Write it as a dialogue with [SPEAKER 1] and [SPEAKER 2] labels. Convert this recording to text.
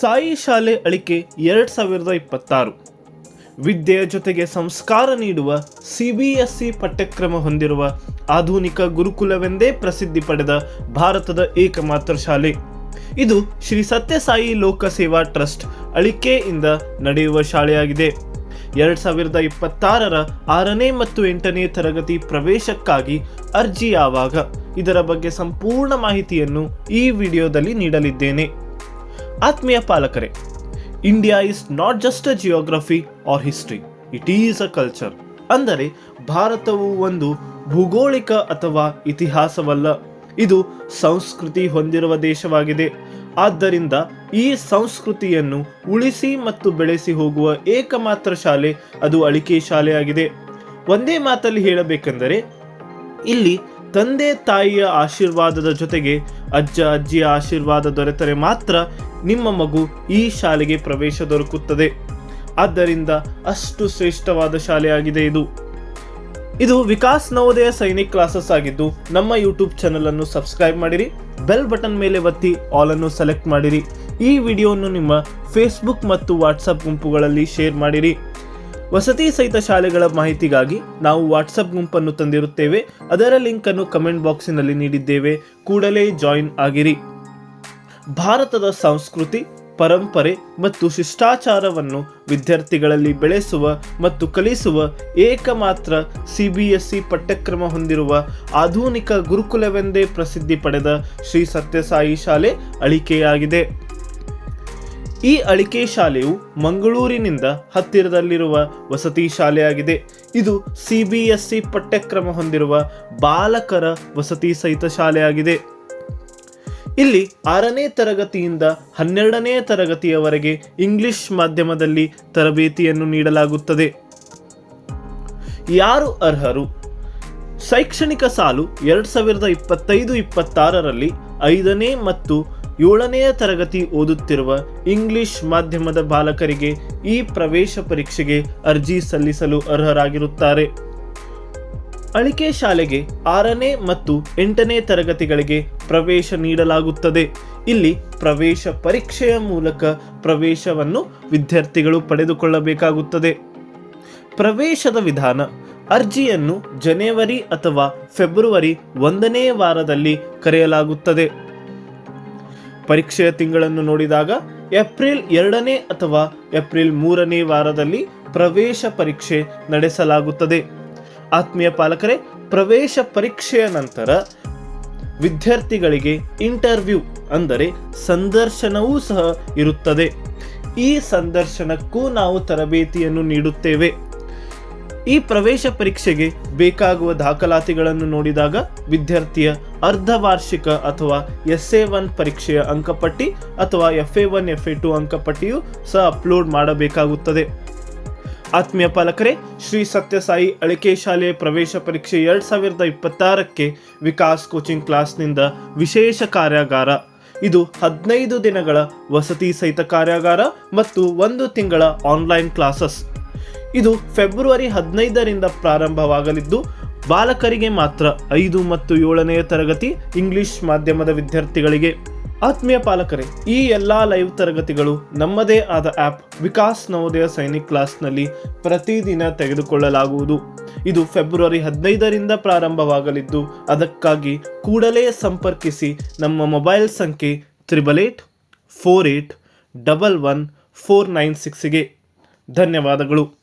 [SPEAKER 1] ಸಾಯಿ ಶಾಲೆ ಅಳಿಕೆ ಎರಡು ಸಾವಿರದ ಇಪ್ಪತ್ತಾರು. ವಿದ್ಯೆಯ ಜೊತೆಗೆ ಸಂಸ್ಕಾರ ನೀಡುವ ಸಿಬಿಎಸ್ಇ ಪಠ್ಯಕ್ರಮ ಹೊಂದಿರುವ ಆಧುನಿಕ ಗುರುಕುಲವೆಂದೇ ಪ್ರಸಿದ್ಧಿ ಪಡೆದ ಭಾರತದ ಏಕಮಾತ್ರ ಶಾಲೆ. ಇದು ಶ್ರೀ ಸತ್ಯಸಾಯಿ ಲೋಕ ಸೇವಾ ಟ್ರಸ್ಟ್ ಅಳಿಕೆಯಿಂದ ನಡೆಯುವ ಶಾಲೆಯಾಗಿದೆ. ಎರಡ್ ಸಾವಿರದ ಇಪ್ಪತ್ತಾರರ ಆರನೇ ಮತ್ತು ಎಂಟನೇ ತರಗತಿ ಪ್ರವೇಶಕ್ಕಾಗಿ ಅರ್ಜಿ ಯಾವಾಗ? ಇದರ ಬಗ್ಗೆ ಸಂಪೂರ್ಣ ಮಾಹಿತಿಯನ್ನು ಈ ವಿಡಿಯೋದಲ್ಲಿ ನೀಡಲಿದ್ದೇನೆ. ಆತ್ಮೀಯ ಪಾಲಕರೇ India is not just a geography or history it is a culture ಅಂದರೆ ಭಾರತವು ಒಂದು ಭೂಗೋಳಿಕ ಅಥವಾ ಇತಿಹಾಸವಲ್ಲ. ಇದು ಸಂಸ್ಕೃತಿ ಹೊಂದಿರುವ ದೇಶವಾಗಿದೆ. ಆದ್ದರಿಂದ ಈ ಸಂಸ್ಕೃತಿಯನ್ನು ಉಳಿಸಿ ಮತ್ತು ಬೆಳೆಸಿ ಹೋಗುವ ಏಕಮಾತ್ರ ಶಾಲೆ ಅದು ಅಳಿಕೆ ಶಾಲೆಯಾಗಿದೆ. ಒಂದೇ ಮಾತಲ್ಲಿ ಹೇಳಬೇಕೆಂದರೆ, ಇಲ್ಲಿ ತಂದೆ ತಾಯಿಯ ಆಶೀರ್ವಾದದ ಜೊತೆಗೆ ಅಜ್ಜ, ಅಜ್ಜಿಯ ಆಶೀರ್ವಾದ ದೊರೆತರೆ ಮಾತ್ರ ನಿಮ್ಮ ಮಗು ಈ ಶಾಲೆಗೆ ಪ್ರವೇಶ ದೊರಕುತ್ತದೆ. ಆದ್ದರಿಂದ ಅಷ್ಟು ಶ್ರೇಷ್ಠವಾದ ಶಾಲೆಯಾಗಿದೆ ಇದು. ಇದು ವಿಕಾಸ್ ನವೋದಯ ಸೈನಿಕ್ ಕ್ಲಾಸಸ್ ಆಗಿದ್ದು, ನಮ್ಮ ಯೂಟ್ಯೂಬ್ ಚಾನಲ್ ಅನ್ನು ಸಬ್ಸ್ಕ್ರೈಬ್ ಮಾಡಿರಿ, ಬೆಲ್ ಬಟನ್ ಮೇಲೆ ಒತ್ತಿ ಆಲ್ ಅನ್ನು ಸೆಲೆಕ್ಟ್ ಮಾಡಿರಿ. ಈ ವಿಡಿಯೋವನ್ನು ನಿಮ್ಮ ಫೇಸ್ಬುಕ್ ಮತ್ತು ವಾಟ್ಸಪ್ ಗುಂಪುಗಳಲ್ಲಿ ಶೇರ್ ಮಾಡಿರಿ. ವಸತಿ ಸಹಿತ ಶಾಲೆಗಳ ಮಾಹಿತಿಗಾಗಿ ನಾವು ವಾಟ್ಸಪ್ ಗುಂಪನ್ನು ತಂದಿರುತ್ತೇವೆ. ಅದರ ಲಿಂಕ್ ಅನ್ನು ಕಮೆಂಟ್ ಬಾಕ್ಸಿನಲ್ಲಿ ನೀಡಿದ್ದೇವೆ. ಕೂಡಲೇ ಜಾಯಿನ್ ಆಗಿರಿ. ಭಾರತದ ಸಂಸ್ಕೃತಿ, ಪರಂಪರೆ ಮತ್ತು ಶಿಷ್ಟಾಚಾರವನ್ನು ವಿದ್ಯಾರ್ಥಿಗಳಲ್ಲಿ ಬೆಳೆಸುವ ಮತ್ತು ಕಲಿಸುವ ಏಕಮಾತ್ರ ಸಿಬಿಎಸ್ಇ ಪಠ್ಯಕ್ರಮ ಹೊಂದಿರುವ ಆಧುನಿಕ ಗುರುಕುಲವೆಂದೇ ಪ್ರಸಿದ್ಧಿ ಪಡೆದ ಶ್ರೀ ಸತ್ಯಸಾಯಿ ಶಾಲೆ ಅಳಿಕೆಯಾಗಿದೆ. ಈ ಅಳಿಕೆ ಶಾಲೆಯು ಮಂಗಳೂರಿನಿಂದ ಹತ್ತಿರದಲ್ಲಿರುವ ವಸತಿ ಶಾಲೆಯಾಗಿದೆ. ಇದು ಸಿಬಿಎಸ್ಇ ಪಠ್ಯಕ್ರಮ ಹೊಂದಿರುವ ಬಾಲಕರ ವಸತಿ ಸಹಿತ ಶಾಲೆಯಾಗಿದೆ. ಇಲ್ಲಿ ಆರನೇ ತರಗತಿಯಿಂದ ಹನ್ನೆರಡನೇ ತರಗತಿಯವರೆಗೆ ಇಂಗ್ಲಿಷ್ ಮಾಧ್ಯಮದಲ್ಲಿ ತರಬೇತಿಯನ್ನು ನೀಡಲಾಗುತ್ತದೆ. ಯಾರು ಅರ್ಹರು? ಶೈಕ್ಷಣಿಕ ಸಾಲು ಎರಡು ಸಾವಿರದ ಇಪ್ಪತ್ತೈದು ಇಪ್ಪತ್ತಾರರಲ್ಲಿ ಐದನೇ ಮತ್ತು ಏಳನೆಯ ತರಗತಿ ಓದುತ್ತಿರುವ ಇಂಗ್ಲಿಷ್ ಮಾಧ್ಯಮದ ಬಾಲಕರಿಗೆ ಈ ಪ್ರವೇಶ ಪರೀಕ್ಷೆಗೆ ಅರ್ಜಿ ಸಲ್ಲಿಸಲು ಅರ್ಹರಾಗಿರುತ್ತಾರೆ. ಅಳಿಕೆ ಶಾಲೆಗೆ ಆರನೇ ಮತ್ತು ಎಂಟನೇ ತರಗತಿಗಳಿಗೆ ಪ್ರವೇಶ ನೀಡಲಾಗುತ್ತದೆ. ಇಲ್ಲಿ ಪ್ರವೇಶ ಪರೀಕ್ಷೆಯ ಮೂಲಕ ಪ್ರವೇಶವನ್ನು ವಿದ್ಯಾರ್ಥಿಗಳು ಪಡೆದುಕೊಳ್ಳಬೇಕಾಗುತ್ತದೆ. ಪ್ರವೇಶದ ವಿಧಾನ, ಅರ್ಜಿಯನ್ನು ಜನವರಿ ಅಥವಾ ಫೆಬ್ರವರಿ ಒಂದನೇ ವಾರದಲ್ಲಿ ಕರೆಯಲಾಗುತ್ತದೆ. ಪರೀಕ್ಷೆಯ ತಿಂಗಳನ್ನು ನೋಡಿದಾಗ ಏಪ್ರಿಲ್ ಎರಡನೇ ಅಥವಾ ಏಪ್ರಿಲ್ ಮೂರನೇ ವಾರದಲ್ಲಿ ಪ್ರವೇಶ ಪರೀಕ್ಷೆ ನಡೆಸಲಾಗುತ್ತದೆ. ಆತ್ಮೀಯ ಪಾಲಕರೇ, ಪ್ರವೇಶ ಪರೀಕ್ಷೆಯ ನಂತರ ವಿದ್ಯಾರ್ಥಿಗಳಿಗೆ ಇಂಟರ್ವ್ಯೂ ಅಂದರೆ ಸಂದರ್ಶನವೂ ಸಹ ಇರುತ್ತದೆ. ಈ ಸಂದರ್ಶನಕ್ಕೂ ನಾವು ತರಬೇತಿಯನ್ನು ನೀಡುತ್ತೇವೆ. ಈ ಪ್ರವೇಶ ಪರೀಕ್ಷೆಗೆ ಬೇಕಾಗುವ ದಾಖಲಾತಿಗಳನ್ನು ನೋಡಿದಾಗ ವಿದ್ಯಾರ್ಥಿಯ ಅರ್ಧ ವಾರ್ಷಿಕ ಅಥವಾ ಎಸ್ ಎ ಒನ್ ಪರೀಕ್ಷೆಯ ಅಂಕಪಟ್ಟಿ ಅಥವಾ F A one, F A two ಅಂಕಪಟ್ಟಿಯು ಸಹ ಅಪ್ಲೋಡ್ ಮಾಡಬೇಕಾಗುತ್ತದೆ. ಆತ್ಮೀಯ ಪಾಲಕರೇ, ಶ್ರೀ ಸತ್ಯಸಾಯಿ ಅಳಿಕೆ ಶಾಲೆಯ ಪ್ರವೇಶ ಪರೀಕ್ಷೆ ಎರಡ್ ಸಾವಿರದ ಇಪ್ಪತ್ತಾರಕ್ಕೆ ವಿಕಾಸ್ ಕೋಚಿಂಗ್ ಕ್ಲಾಸ್ನಿಂದ ವಿಶೇಷ ಕಾರ್ಯಾಗಾರ. ಇದು ಹದಿನೈದು ದಿನಗಳ ವಸತಿ ಸಹಿತ ಕಾರ್ಯಾಗಾರ ಮತ್ತು ಒಂದು ತಿಂಗಳ ಆನ್ಲೈನ್ ಕ್ಲಾಸಸ್. ಇದು ಫೆಬ್ರವರಿ ಹದಿನೈದರಿಂದ ಪ್ರಾರಂಭವಾಗಲಿದ್ದು, ಬಾಲಕರಿಗೆ ಮಾತ್ರ ಐದು ಮತ್ತು ಏಳನೆಯ ತರಗತಿ ಇಂಗ್ಲಿಷ್ ಮಾಧ್ಯಮದ ವಿದ್ಯಾರ್ಥಿಗಳಿಗೆ. ಆತ್ಮೀಯ ಪಾಲಕರೇ, ಈ ಎಲ್ಲ ಲೈವ್ ತರಗತಿಗಳು ನಮ್ಮದೇ ಆದ ಆ್ಯಪ್ ವಿಕಾಸ್ ನವೋದಯ ಸೈನಿಕ್ ಕ್ಲಾಸ್ನಲ್ಲಿ ಪ್ರತಿದಿನ ತೆಗೆದುಕೊಳ್ಳಲಾಗುವುದು. ಇದು ಫೆಬ್ರವರಿ ಹದಿನೈದರಿಂದ ಪ್ರಾರಂಭವಾಗಲಿದ್ದು, ಅದಕ್ಕಾಗಿ ಕೂಡಲೇ ಸಂಪರ್ಕಿಸಿ ನಮ್ಮ ಮೊಬೈಲ್ ಸಂಖ್ಯೆ triple eight, four eight, double one, four nine ಸಿಕ್ಸ್ಗೆ ಧನ್ಯವಾದಗಳು.